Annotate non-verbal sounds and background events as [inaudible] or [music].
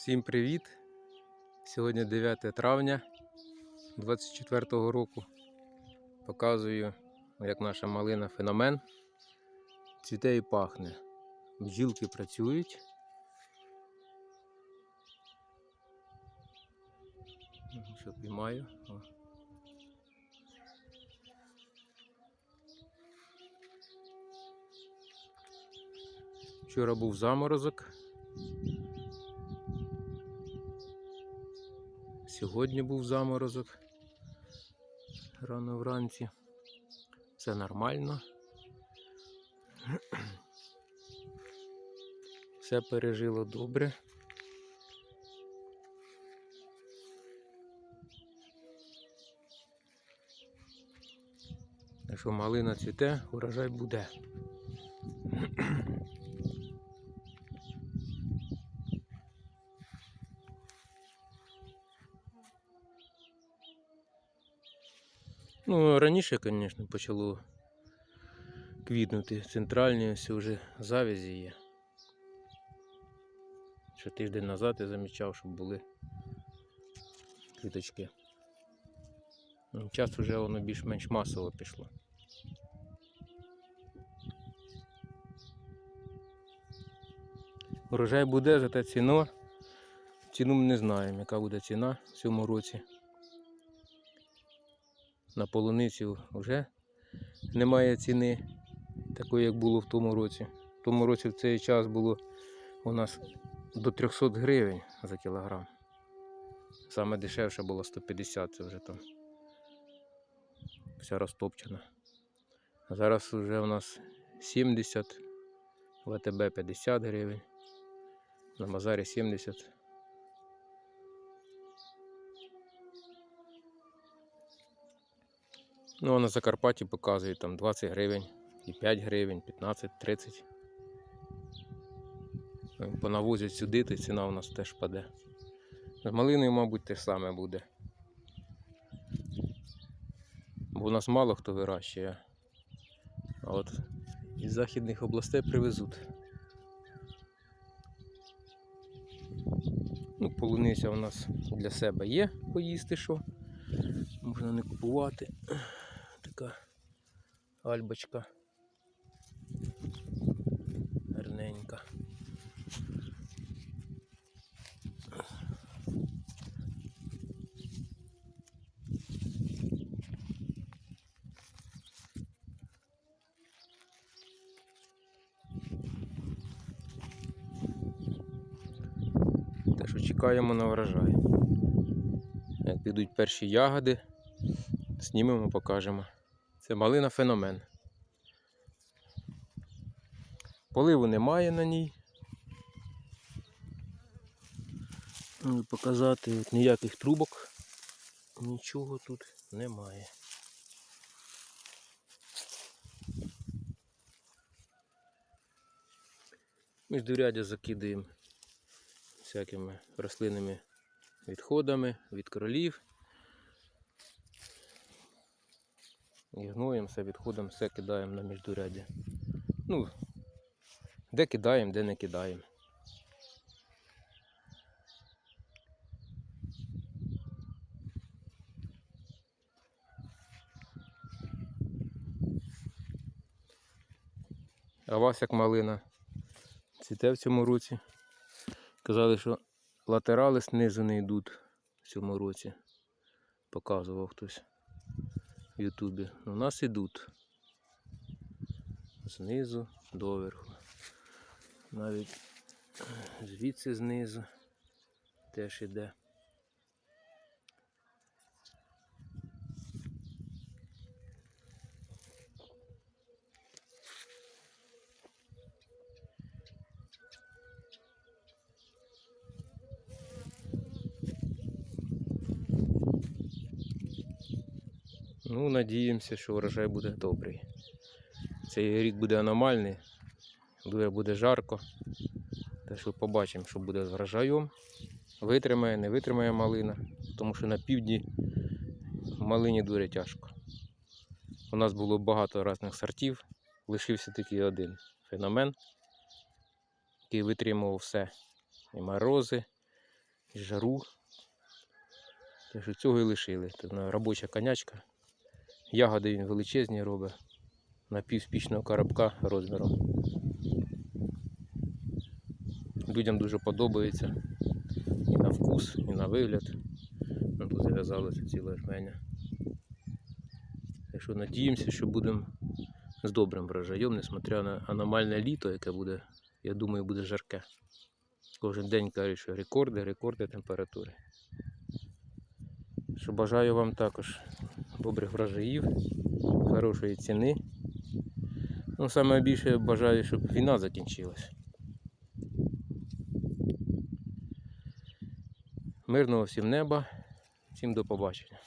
Всім привіт! Сьогодні 9 травня 24 року. Показую, як наша малина феномен цвіте і пахне. Бджілки працюють. Ну, Що піймаю. Вчора був заморозок. Сьогодні був заморозок. Рано вранці. Все нормально. [clears throat] Все пережило добре. Якщо малина цвіте, урожай буде. [clears throat] Ну, раніше, звісно, почало квітнути. Центральні ось вже завязі є. Ще тиждень назад я замічав, щоб були квіточки. Ну, Час вже воно більш-менш масово пішло. Урожай буде, зате ціно. Ціну ми не знаємо, яка буде ціна в цьому році. На полуницю вже немає ціни, такої, як було в тому році. В тому році в цей час було у нас до 300 гривень за кілограм. Саме дешевше було 150, це вже там вся розтопчена. А зараз вже у нас 70, ВТБ 50 гривень, на базарі 70. Ну, а на Закарпатті показують там 20 гривень, і 5 гривень, 15, 30. Ну, Понавозять сюди, то ціна у нас теж паде. З малиною, мабуть, те саме буде. Бо у нас мало хто вирощує. А от із західних областей привезуть. Ну, полуниця у нас для себе є поїсти що. Можна не купувати. Така альбочка. Гарненька. Що чекаємо на врожай. Як підуть перші ягоди, знімемо, покажемо. Це малина феномен. Поливу немає на ній. Ну, Показати от ніяких трубок. Нічого тут немає. Міждурядя закидаємо всякими рослинними відходами від кролів. І гноєм все відходом, все кидаємо на міждуряддя. Ну, де кидаємо, де не кидаємо. А вас як малина цвіте в цьому році. Казали, що латерали знизу не йдуть в цьому році. Показував хтось в Ютубі. У нас ідуть. Знизу доверху. Навіть звідси знизу теж іде. Ну, надіємося, що врожай буде добрий. Цей рік буде аномальний, дуже буде жарко. Теж ми побачимо, що буде з врожаєм. Витримає, не витримає малина, тому що на півдні малині дуже тяжко. У нас було багато різних сортів, лишився тільки один феномен, який витримував все. І морози, і жару. Що цього і лишили. Тут робоча конячка. Ягоди він величезні робить. На півспічного коробка розміром. Людям дуже подобається. І на вкус, і на вигляд. Ну, тут зав'язалося ціле жменя. Так що надіємося, що будемо з добрим врожаєм, несмотря на аномальне літо, яке буде, я думаю, буде жарке. Кожен день кажуть, що рекорди, рекорди температури. Що бажаю вам також добрих врожаїв, хорошої ціни. Ну, саме більше бажаю, щоб війна закінчилась. Мирного всім неба, всім до побачення.